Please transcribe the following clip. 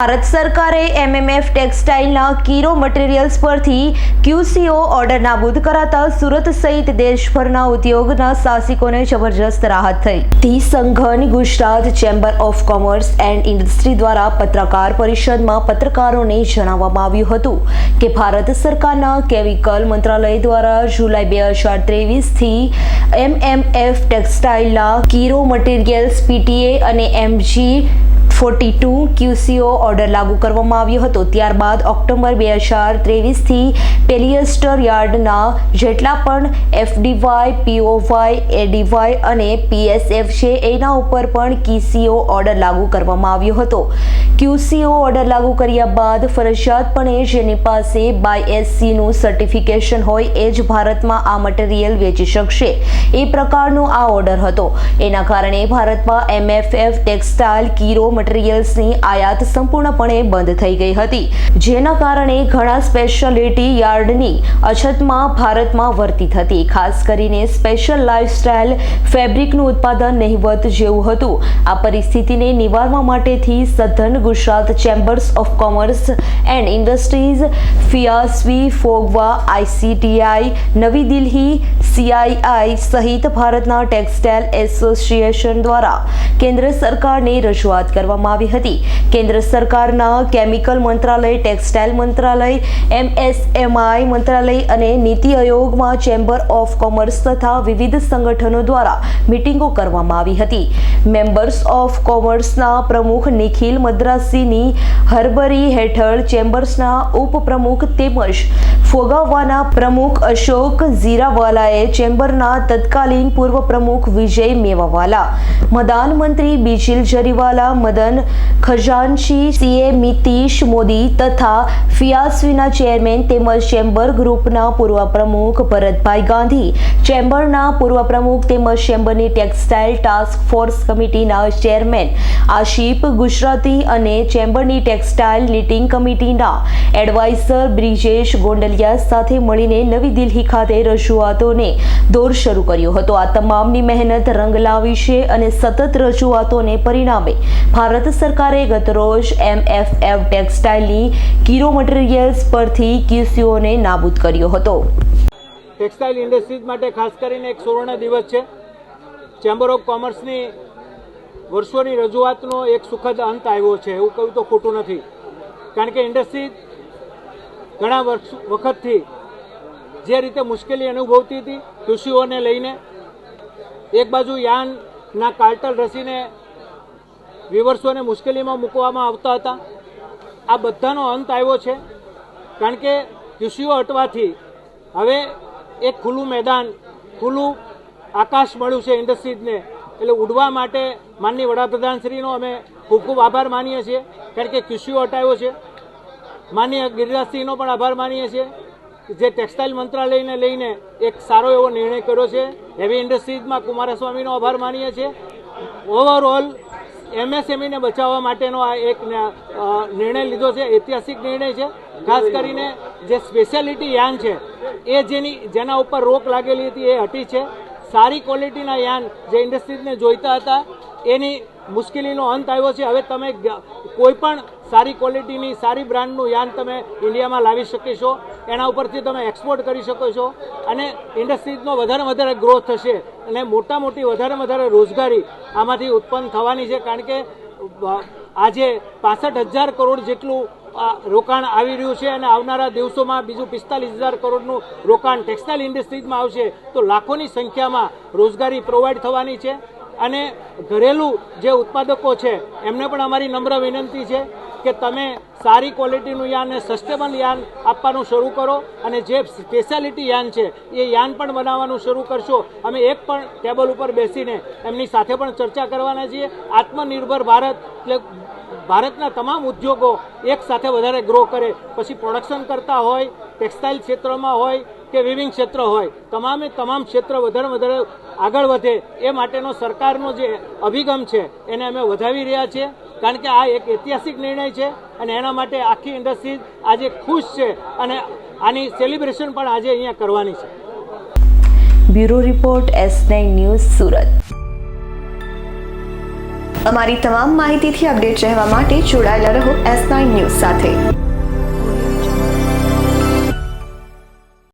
ભારત સરકારે એમએમએફ ટેક્સટાઇલના કીરો મટીરિયલ્સ પરથી ક્યુસીઓ ઓર્ડર નાબૂદ કરાતા સુરત સહિત દેશભરના ઉદ્યોગના સાહસિકોને જબરજસ્ત રાહત થઈ. The southern Gujarat chamber of commerce and industry દ્વારા પત્રકાર પરિષદમાં પત્રકારોને જણાવવામાં આવ્યું હતું કે ભારત સરકારના કેમિકલ મંત્રાલય દ્વારા જુલાઈ બે હજાર ત્રેવીસથી એમએમએફ ટેક્સટાઇલના કીરો મટીરિયલ્સ પીટીએ અને MG forty two QCO order લાગુ કરવામાં આવ્યો હતો. ત્યારબાદ ઓક્ટોબર બે હજાર ત્રેવીસથી પેલિયસ્ટર યાર્ડના જેટલા પણ એફડીવાય, પીઓવાય, એડીવાય અને પીએસએફ છે, એના ઉપર પણ કીસીઓ ઓર્ડર લાગુ કરવામાં આવ્યો હતો. ક્યુસીઓ ઓર્ડર લાગુ કર્યા બાદ ફરજિયાતપણે જેની પાસે બાય એસસીનું સર્ટિફિકેશન હોય એ જ ભારતમાં આ મટીરિયલ વેચી શકશે. એ પ્રકારનો આ ઓર્ડર હતો. એના કારણે ભારતમાં એમએફએફ, ટેક્સટાઇલ, કીરો મટીરિયલ્સની આયાત સંપૂર્ણપણે બંધ થઈ ગઈ હતી. જેના કારણે ઘણા સ્પેશિયાલિટી યાર્ડની અછતમાં ભારતમાં વર્તી હતી ખાસ કરીને સ્પેશિયલ લાઇફસ્ટાઇલ ફેબ્રિકનું ઉત્પાદન નહિવત જેવું હતું. આ પરિસ્થિતિને નિવારવા માટેથી સધન Gujarat chambers of commerce and industries ફિયાસવી ફોગવા આઈસીટીઆઈ નવી દિલ્હી સીઆઈઆઈ સહિત ભારતના ટેક્સટાઇલ એસોસિએશન દ્વારા કેન્દ્ર સરકારને રજૂઆત કરવામાં આવી હતી. કેન્દ્ર સરકારના કેમિકલ મંત્રાલય, ટેક્સટાઇલ મંત્રાલય, એમએસએમઆઈ મંત્રાલય અને નીતિ આયોગમાં ચેમ્બર ઓફ કોમર્સ તથા વિવિધ સંગઠનો દ્વારા મિટિંગો કરવામાં આવી હતી. મેમ્બર્સ ઓફ કોમર્સના પ્રમુખ નિખિલ મદ્રાસીની હરબરી હેઠળ ચેમ્બર્સના ઉપપ્રમુખ તેમજ ફોગાવાના પ્રમુખ અશોક ઝીરાવાલાએ ચેમ્બરના તત્કાલીન પૂર્વ પ્રમુખ વિજય મેવાવાલા મદાન મંત્રી બિજિલ જરીવાલા, મદન ખજાનચી સીએ મિતીશ મોદી તથા ફિયાસવીના ચેરમેન તેમજ ચેમ્બર ગ્રુપના પૂર્વ પ્રમુખ ભરતભાઈ ગાંધી. ચેમ્બરના પૂર્વ પ્રમુખ તેમજ ચેમ્બરની ટેક્સટાઇલ ટાસ્ક ફોર્સ કમિટીના ચેરમેન આશિપ ગુજરાતી અને ચેમ્બરની ટેક્સટાઇલ નીટિંગ કમિટીના એડવાઇઝર બ્રિજેશ ગોંડલિયા સાથે મળીને નવી દિલ્હી ખાતે રજૂઆતોને દોર શરૂ કર્યો હતો. આ તમામની મહેનત રંગ લાવી છે અને સતત રજૂઆતોને પરિણામે ભારત સરકારે ગતરોજ એમએફએફ ટેક્સટાઇલની કીરો મટીરિયલ્સ પરથી ક્યુસીઓને નાબૂદ કર્યો હતો. ટેક્સટાઇલ ઇન્ડસ્ટ્રીઝ માટે ખાસ કરીને એક સુવર્ણ દિવસ છે. ચેમ્બર ઓફ કોમર્સની વર્ષોની રજૂઆતનો એક સુખદ અંત આવ્યો છે, એવું કહ્યું તો ખોટું નથી. કારણ કે ઇન્ડસ્ટ્રી ઘણા વર્ષ, વખતથી જે રીતે મુશ્કેલી અનુભવતી હતી કૃષિઓને લઈને એક બાજુ યાનના કાર્ટલ રસીને વિવર્સોને મુશ્કેલીમાં મૂકવામાં આવતા હતા. આ બધાનો અંત આવ્યો છે કારણ કે કૃષિઓ હટવાથી હવે એક ખુલ્લું મેદાન, ખુલ્લું આકાશ મળ્યું છે ઇન્ડસ્ટ્રીઝને. એટલે ઉડવા માટે માનની વડાપ્રધાનશ્રીનો અમે ખૂબ ખૂબ આભાર માનીએ છીએ. કારણ કે કૃષિઓ હટાવ્યો છે. માનનીય ગિરિરાજસિંહનો પણ આભાર માનીએ છીએ જે ટેક્સટાઇલ મંત્રાલયને લઈને એક સારો એવો નિર્ણય કર્યો છે. હેવી ઇન્ડસ્ટ્રીઝમાં કુમારસ્વામીનો આભાર માનીએ છીએ. ઓવરઓલ એમએસએમઈને બચાવવા માટેનો આ એક નિર્ણય લીધો છે, ઐતિહાસિક નિર્ણય છે. ખાસ કરીને જે સ્પેશિયાલિટી યાન છે, એ જેની જેના ઉપર રોક લાગેલી હતી, એ હટી છે. સારી ક્વોલિટીના યાન જે ઇન્ડસ્ટ્રીઝને જોઈતા હતા, એની મુશ્કેલીનો અંત આવ્યો છે. હવે તમે કોઈ પણ સારી ક્વોલિટીની સારી બ્રાન્ડનું યાન તમે ઇન્ડિયામાં લાવી શકીશો. એના ઉપરથી તમે એક્સપોર્ટ કરી શકો છો. અને ઇન્ડસ્ટ્રીઝનો વધારે વધારે ગ્રોથ થશે. અને મોટા મોટી વધારે વધારે રોજગારી આમાંથી ઉત્પન્ન થવાની છે. કારણ કે આજે પાસઠ હજાર કરોડ જેટલું રોકાણ આવી રહ્યું છે. અને આવનારા દિવસોમાં બીજું પિસ્તાલીસ હજાર કરોડનું રોકાણ ટેક્સટાઇલ ઇન્ડસ્ટ્રીઝમાં આવશે. તો લાખોની સંખ્યામાં રોજગારી પ્રોવાઈડ થવાની છે. અને ઘરેલું જે ઉત્પાદકો છે, એમને પણ અમારી નમ્ર વિનંતી છે કે તમે સારી ક્વોલિટીનું યાન અને સસ્ટેબલ યાન આપવાનું શરૂ કરો અને જે સ્પેશિયાલિટી યાન છે, એ યાન પણ બનાવવાનું શરૂ કરશો. અમે એક પણ ટેબલ ઉપર બેસીને એમની સાથે પણ ચર્ચા કરવાના છીએ. આત્મનિર્ભર ભારત એટલે ભારતના તમામ ઉદ્યોગો એક સાથે વધારે ગ્રો કરે. પછી પ્રોડક્શન કરતા હોય ટેક્સટાઇલ ક્ષેત્રમાં હોય કે વિવિંગ ક્ષેત્ર હોય, તમામે તમામ ક્ષેત્ર વધારે વધારે આગળ વધે, એ માટેનો સરકારનો જે અભિગમ છે, એને અમે વધાવી રહ્યા છીએ. કારણ કે આ એક ઐતિહાસિક નિર્ણય છે અને એના માટે આખી ઇન્ડસ્ટ્રી આજે ખુશ છે અને આની સેલિબ્રેશન પણ આજે અહીંયા કરવાની છે. Bureau report S nine news Surat. અમારી તમામ માહિતીથી અપડેટ રહેવા માટે જોડાયેલા રહો એસ નાઇન ન્યૂઝ સાથે.